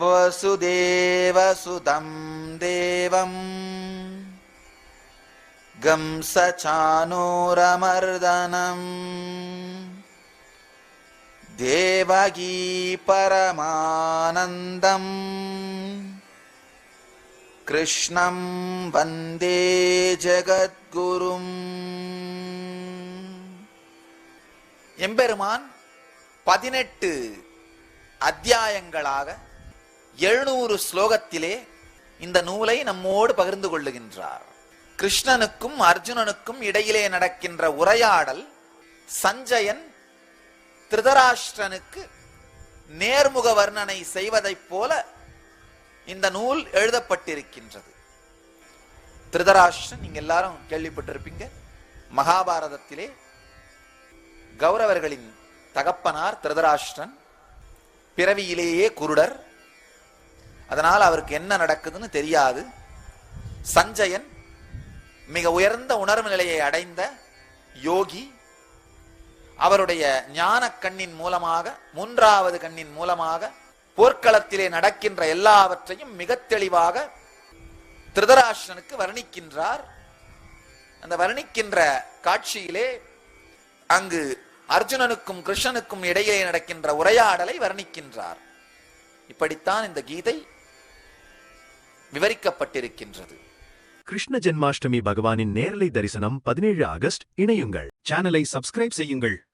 वसुदेवसुतं देवम् कंसचानूरमर्दनम् देवगी परमानन्दम् कृष्णं वन्दे ஜெகத்குரும் எம்பெருமான் பதினெட்டு அத்தியாயங்களாக எழுநூறு ஸ்லோகத்திலே இந்த நூலை நம்மோடு பகிர்ந்து கொள்ளுகின்றார். கிருஷ்ணனுக்கும் அர்ஜுனனுக்கும் இடையிலே நடக்கின்ற உரையாடல் சஞ்சயன் திருதராஷ்டிரனுக்கு நேர்முக வர்ணனை செய்வதைப் போல இந்த நூல் எழுதப்பட்டிருக்கின்றது. திருதராஷ்டிரன் நீங்க எல்லாரும் கேள்விப்பட்டிருப்பீங்க மகாபாரதத்திலே கௌரவர்களின் தகப்பனார் திருதராஷ்டிரன் பிறவியிலேயே குருடர் அதனால் அவருக்கு என்ன நடக்குதுன்னு தெரியாது. சஞ்சயன் மிக உயர்ந்த உணர்வு நிலையை அடைந்த யோகி அவருடைய ஞான கண்ணின் மூலமாக மூன்றாவது கண்ணின் மூலமாக போர்க்களத்திலே நடக்கின்ற எல்லாவற்றையும் மிக தெளிவாக திருதராஷ்டனுக்கு வர்ணிக்கின்றார். அந்த வர்ணிக்கின்ற காட்சியிலே அங்கு அர்ஜுனனுக்கும் கிருஷ்ணனுக்கும் இடையே நடக்கின்ற உரையாடலை வர்ணிக்கின்றார். இப்படித்தான் இந்த கீதை விவரிக்கப்பட்டிருக்கின்றது. கிருஷ்ண ஜென்மாஷ்டமி பகவானின் நேரலை தரிசனம் பதினேழு ஆகஸ்ட் இணையுங்கள். சேனலை சப்ஸ்கிரைப் செய்யுங்கள்.